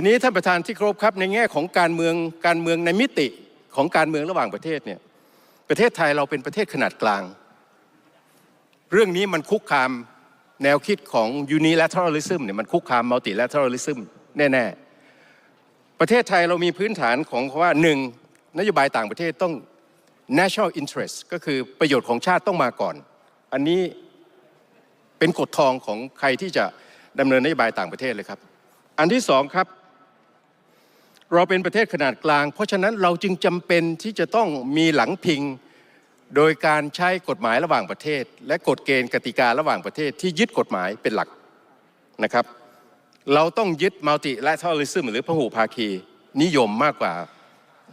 ทีนี้ท่านประธานที่เคารพครับในแง่ของการเมืองการเมืองในมิติของการเมืองระหว่างประเทศเนี่ยประเทศไทยเราเป็นประเทศขนาดกลาง เรื่องนี้มันคุกคามแนวคิดของ unilateralism เนี่ยมันคุกคาม multilateralism แน่ๆ ประเทศไทยเรามีพื้นฐานของว่าหนึ่งนโยบายต่างประเทศต้อง national interest ก็คือประโยชน์ของชาติต้องมาก่อน อันนี้เป็นกฎทองของใครที่จะดำเนินนโยบายต่างประเทศเลยครับ อันที่สองครับ เราเป็นประเทศขนาดกลาง เพราะฉะนั้นเราจึงจำเป็นที่จะต้องมีหลังพิง โดยการใช้กฎหมายระหว่างประเทศ และกฎเกณฑ์กติการะหว่างประเทศที่ยึดกฎหมายเป็นหลักนะครับ เราต้องยึด multilateralism หรือพหุภาคีนิยมมากกว่า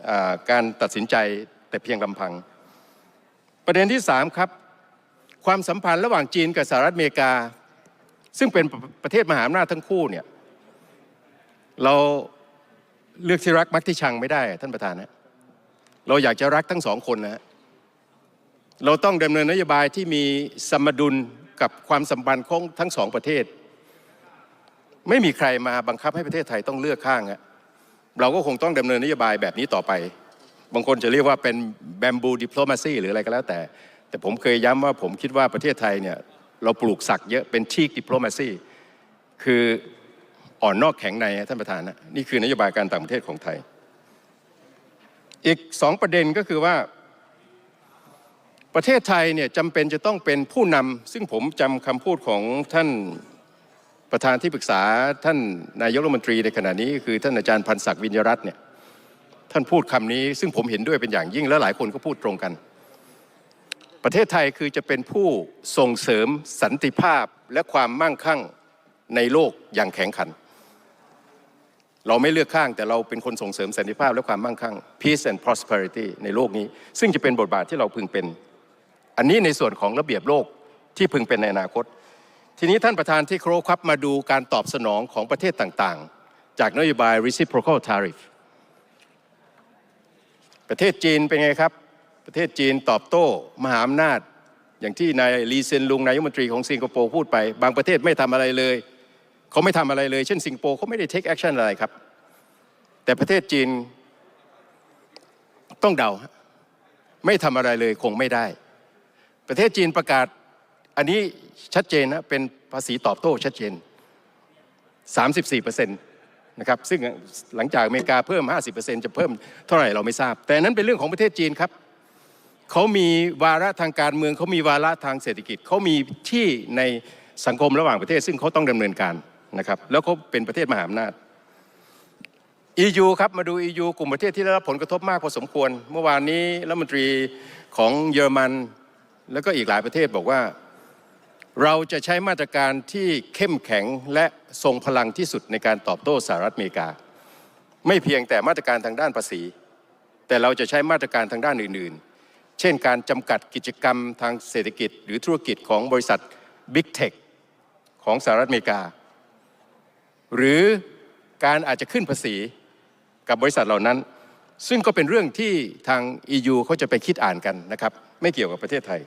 อ่าการตัดสินใจแต่เพียงลำพัง ประเด็นที่สามครับ ความสัมพันธ์ระหว่างจีนกับสหรัฐอเมริกา ซึ่งเป็นประเทศมหาอำนาจทั้งคู่เนี่ยเรา เลือกที่รักมักที่ชังไม่ได้ ท่านประธานนะเราอยากจะรักทั้งสองคนนะเราต้องดำเนินนโยบายที่มีสมดุลกับความสัมพันธ์ของทั้งสองประเทศ ไม่มีใครมาบังคับให้ประเทศไทยต้องเลือกข้างอะเราก็คงต้องดำเนินนโยบายแบบนี้ต่อไป บางคนจะเรียกว่าเป็นแบมบูดิปโลมาซีหรืออะไรก็แล้วแต่ แต่ผมเคยย้ำว่าผมคิดว่าประเทศไทยเนี่ยเราปลูกศักดิ์เยอะเป็นชีกดิปโลมาซีคือ อ่อนนอกแข็งในท่านประธานนะนี่คือนโยบายการต่างประเทศของไทย อีกสองประเด็นก็คือว่าประเทศไทยเนี่ยจำเป็นจะต้องเป็นผู้นำซึ่งผมจำคำพูดของท่านประธานที่ปรึกษาท่านนายกรัฐมนตรีในขณะนี้ คือท่านอาจารย์พันศักดิ์วิญญรัตน์เนี่ยท่านพูดคำนี้ซึ่งผมเห็นด้วยเป็นอย่างยิ่งและหลายคนก็พูดตรงกัน ประเทศไทยคือจะเป็นผู้ส่งเสริมสันติภาพและความมั่งคั่งในโลกอย่างแข็งขัน เราไม่เลือกข้างแต่เราเป็นคนส่งเสริมสันติภาพและความมั่งคั่ง peace and prosperity ในโลกนี้ ซึ่งจะเป็นบทบาทที่เราพึงเป็น อันนี้ในส่วนของระเบียบโลกที่พึงเป็นในอนาคต ทีนี้ท่านประธานที่เครครับมาดูการตอบสนองของประเทศต่างๆ จากนโยบาย reciprocal tariff ประเทศจีนเป็นไงครับ ประเทศจีนตอบโต้ มหาอำนาจ อย่างที่นายลีเซนลุงนายมนตรีของสิงคโปร์พูดไป บางประเทศไม่ทำอะไรเลย เขาไม่ทำอะไรเลย เช่นสิงคโปร์เขาไม่ได้ take action อะไรครับ แต่ประเทศจีนต้องเดา ไม่ทำอะไรเลยคงไม่ได้ ประเทศจีนประกาศอันนี้ชัดเจนนะเป็นภาษีตอบโต้ชัดเจน 34%นะครับซึ่งหลังจากอเมริกาเพิ่ม 50%จะเพิ่มเท่าไหร่เราไม่ทราบ แต่นั้นเป็นเรื่องของประเทศจีนครับเขามีวาระทางการเมืองเขามีวาระทางเศรษฐกิจเขามีที่ในสังคมระหว่างประเทศ ซึ่งเขาต้องดำเนินการ นะครับแล้วเขาเป็นประเทศมหาอำนาจ EU ครับมาดู EU กลุ่มประเทศที่ได้รับผลกระทบมากพอสมควร เมื่อวานนี้รัฐมนตรีของเยอรมัน แล้วก็อีกหลายประเทศบอกว่า เราจะใช้มาตรการที่เข้มแข็งและทรงพลังที่สุดในการตอบโต้สหรัฐอเมริกา ไม่เพียงแต่มาตรการทางด้านภาษี แต่เราจะใช้มาตรการทางด้านอื่น ๆ เช่นการจำกัดกิจกรรมทางเศรษฐกิจ หรือธุรกิจของบริษัท Big Tech ของสหรัฐอเมริกา หรือการอาจจะขึ้นภาษีกับบริษัทเหล่านั้น ซึ่งก็เป็นเรื่องที่ทาง EU เขาจะไปคิดอ่านกันนะครับไม่เกี่ยวกับประเทศไทย